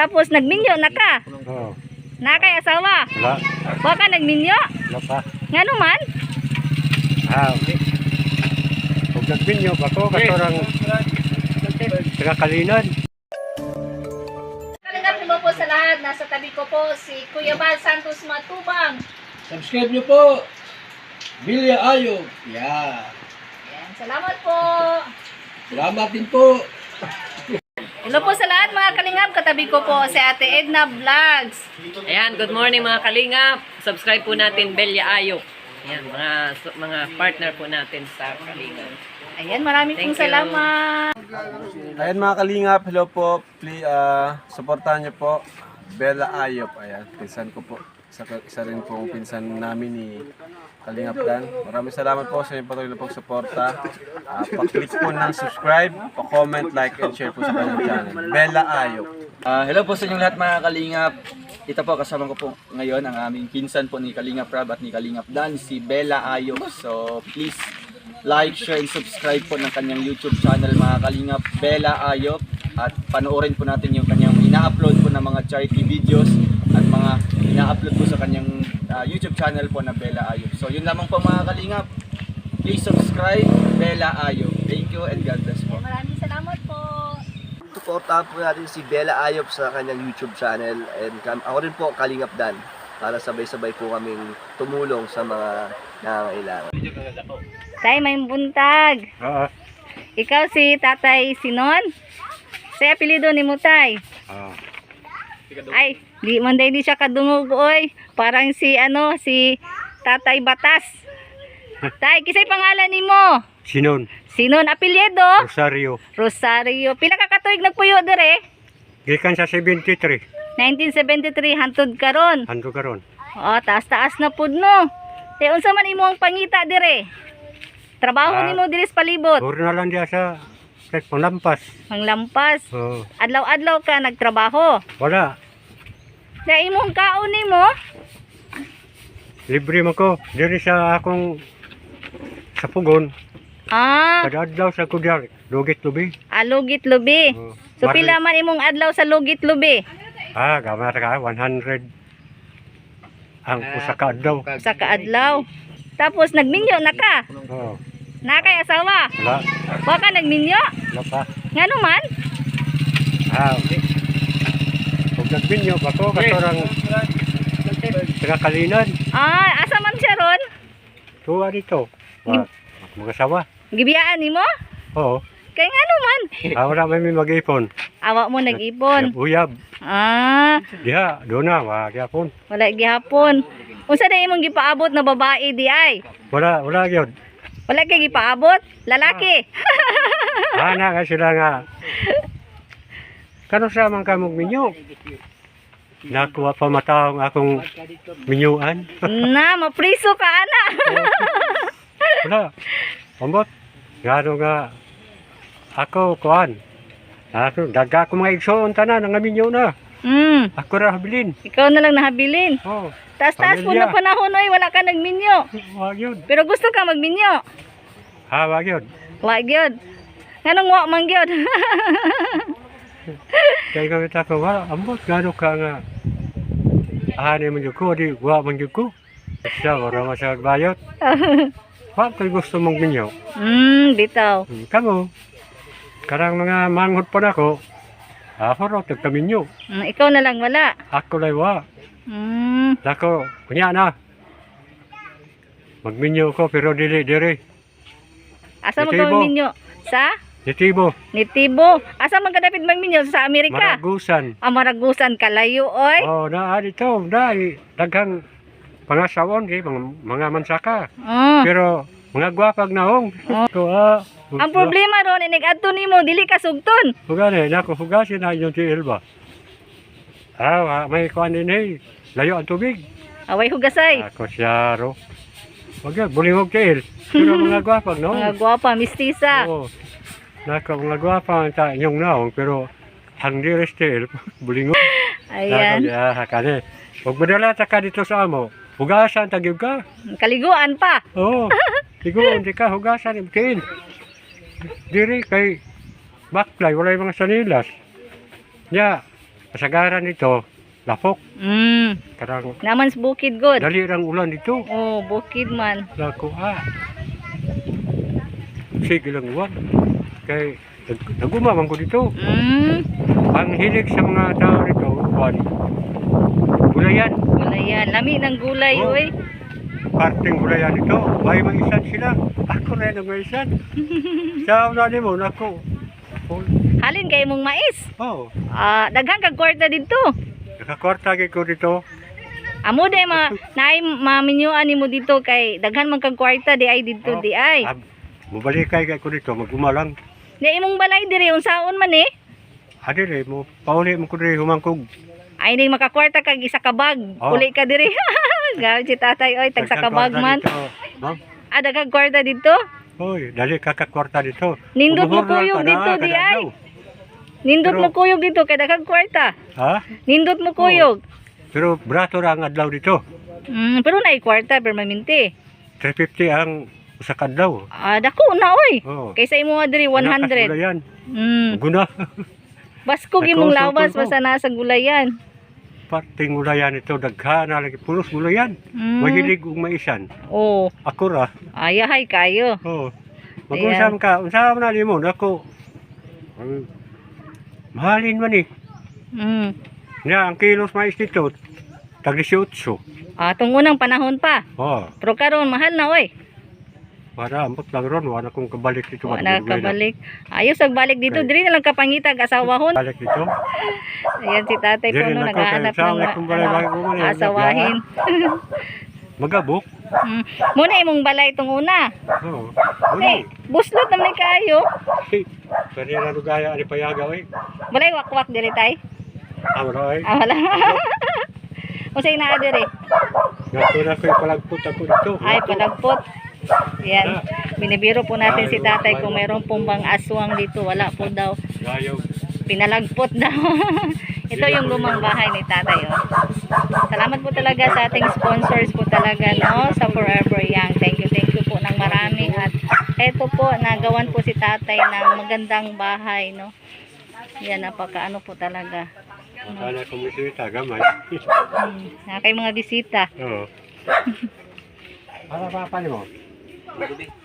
Tapos nagminyo na ka. Oo. Na kay asawa. Wala. Wa ka nagminyo. Wala pa. Ngano man? Ah, okay. Huwag nagbinyo ba ko katorang taga kalinan. Kalingap mo po sa lahat. Nasa tabi ko po si Kuya Bal Santos Matubang. Subscribe nyo po. Bilya Ayog. Yeah. Yan, salamat po. Salamat din po. Hello po sa lahat mga kalingap. Katabi ko po si Ate Edna Vlogs. Ayan, good morning mga kalingap. Subscribe po natin Belia Ayok. Ayan, mga mga partner po natin sa kalingap. Ayan, maraming pong Thank you. salamat. Ayan mga kalingap, hello po. Please, uh, supportahan niyo po. Bella Ayop, ayan, pinsan ko po. Isa, isa rin pong pinsan namin ni Kalingap Dan. Maraming salamat po sa inyong patuloy na pagsuporta. Uh, pa-click po ng subscribe, pa-comment, like, and share po sa kanyang channel. Bella Ayop. Ah, hello po sa inyong lahat mga Kalingap. Ito po kasama ko po ngayon ang aming pinsan po ni Kalingap Rab at ni Kalingap Dan, si Bella Ayok. So please like, share, and subscribe po ng kanyang YouTube channel mga Kalingap Bella Ayok. At panoorin po natin yung kanyang ina-upload po ng mga charity videos at mga ina-upload po sa kanyang ah, YouTube channel po na Bella Ayok. So yun lamang po mga Kalingap. Please subscribe Bella Ayok. Thank you and God bless po. Maraming salamat po. Suportahan po natin si Bella Ayop sa kanyang YouTube channel and ako rin po Kalingap Dan para sabay-sabay po kaming tumulong sa mga nangangailangan. Tay, may buntag. Oo. Ikaw si Tatay Sinon? Sa apelido ni mo, Tay. Ah. Ay, di man day di siya kadungog oy. Parang si ano, si Tatay Batas. Tay, kisay pangalan nimo? Sinon. Sinon apelyido? Rosario. Rosario. Pila ka katuig nagpuyo dire? Gikan sa 73. 1973 hantud karon. Ando karon. Oh, taas-taas na pud no. Tay unsa man imo ang pangita dire? Trabaho Ah. nimo diri sa palibot. Puro na lang diya sa kahit panglampas. Manglampas. Oo. Adlaw-adlaw ka nagtrabaho. Wala. Na imong kaon nimo? Libre man ko. Diri sa akong sa pugon. Ah, Kada adlaw sa kudyar. Lugit lubi. alugit lubi. Oo. So Barri- pila man imong adlaw sa lugit lubi? Ah, gamar ka. 100. Ang usa ka adlaw. Sa kaadlaw. Tapos nagminyo na ka. Oo. Na kay asawa. Wala. Wa ka nagminyo? Wala pa. Ngano man? Ah, okay. Huwag nagbinyo ba ko katorang taga kalinan. Ah, asa man siya ron? Tuwa dito. Wa, mga sawa. Gibiyaan nimo? Oo. Kay ngano man? Ah, wala may may mag-ipon. Awa mo nag-ipon. Uyab. Ah, Diha, doon na. Wa, gyapon. wala gihapon. Unsa na imong gipaabot na babae di ay? Wala, wala yun. Wala kay gipaabot? Lalaki. Ah, na ka sila nga. Kano sa man ka mong minyo? Nakuha pa matahong akong minyuan. na, mapriso ka ana. Wala. Ambot. Gano nga. Ako, kuan. Ako, daga ko mga igsoon tanan, nga minyo na. Hmm, Ako ra habilin. ikaw na lang nahabilin. Oh, Taas-taas po na panahon oy, wala ka nagminyo. wag yun. Pero gusto ka magminyo. Ha, wag yun. Wa gyud. Nganong wa man gyud? Kaya kami tako, wala, ambot, gano ka nga. Ahani man yun ko, di, wa man yun ko. Siya, wala mo siya bayot. Wag kay gusto mong minyo. Hmm, bitaw. Hmm, Kamo, karang mga manghod pa na ko, ako raw, tagkaminyo. Hmm, ikaw na lang wala. Ako lay wa. Hmm, Nako, kunya na. Magminyo ko, pero dili, diri. asa mo ka magminyo? Sa Nitibo, Nitibo. Asa man ka dapat magminyo sa Amerika? maragusan. Ah, Maragusan kalayo oy. Oh, na, dito, dahil, daghang pangasawon, eh, mga, mga mansaka. Oh. Pero, mga gwapag naong. Oh. Ko, ah, Ang problema ron inig adto nimo dili ka sugton. Hugani, nako, hugasin na yung tiil ba? Ah, may kuhan din eh. Layo ang tubig. Away hugasay. Ako siya, ro. Yun, bulingog tiil. Pero mga gwapag Mga naong. gwapa, mistisa. Oo. Nako, mga gwapag ta inyong naong, pero hang diris tiil, bulingog. Ayan. Nako, ah, kani. Huwag madala ta ka dito sa amo. Hugasan, tagib ka. Kaliguan pa. Oo. Siguro, hindi ka hugasan yung tiil. Diri kay baklay, wala yung mga sanilas. Ya, Kasagaran nito, lapok. Mm. Karang Naman sa bukid god. dali rang ulan dito. Oh, bukid man. Lako ah. Sige lang uwan. Kay nag- nagumamang ko dito. Mm. Ang hilig sa mga tao rito, uwan. Gulayan. Gulayan. Lami ng gulay, Oh. oy. Parting gulayan ito. May maisan sila. Ako rin ang maisan. sa una mo, nako. Oh, Halin kay mong mais. oh. Ah, daghang kag kwarta dito. Nakakwarta kay ko dito. Amo day ma naay maminyuan nimo dito kay daghan man kag kwarta di ay dito Oh. di ay. Ah, Mubalik kay kay ko dito, magumalang. Di imong balay diri unsaon man eh. Adi rin mo, pauli mo ko rin humangkog. Ay di makakwarta kag isa ka bag. Oh. Uli ka diri. Gaw si tatay oy tag sa ka bag man. Ma'am, Ah daghang kwarta dito. Hoy, dali ka kakwarta dito. Nindot mo kuyog na, dito di ay. Nindot Pero- mo kuyog dito kay daghang kwarta. Ha? Nindot mo kuyog. Pero brato ra ang adlaw dito. Mm, pero naay kwarta permanente. 350 ang usa ka adlaw. Ah dako na oy. Oh. Kaysa imo diri 100. Yan. Mm. Guna. Baskog imong Nagkausap lawas ko. basta nasa gulayan. Parting gulayan ito, daghan lagi pulos gulayan. Mm. Mahilig og maisan. Oh, Ako ra. ayahay kayo. Oh. Mag-usam ka, unsam na nimo nako. Ang- Mahalin man eh. Mm. Nya ang kilos mais dito tag 18. Ah, tung unang panahon pa. Oh, Pero karon mahal na oy. Para ambot lang ron, wala kong kabalik dito. Wala ka balik. Ayos ag balik dito diri na lang kapangitag asawahon. Balik dito. Ayan si tatay Dili no na ko, naghahanap ng ko ano, asawahin. Magabok. Mm. Muna imong balay tong una. Oo. Eh, buslot naman kayo. Hey, Pwede na lugaya ani payaga eh. Balay wakwak diri tay. Amro ay. Ah, wala. Usay na diri. Gato na ko palagput ako dito. Ay, palagpot. Yan. Binibiro po natin si tatay kung mayroon pong bang aswang dito. Wala po daw. Pinalagpot daw. Ito yung lumang bahay ni tatay. Oh. Salamat po talaga sa ating sponsors po talaga no sa Forever Young. Thank you, thank you po ng marami. At eto po, nagawan po si tatay ng magandang bahay. no Yan, napaka ano po talaga. Sana kung bisita gamay. Hmm, kay mga bisita. Oo. Para pa pa mo.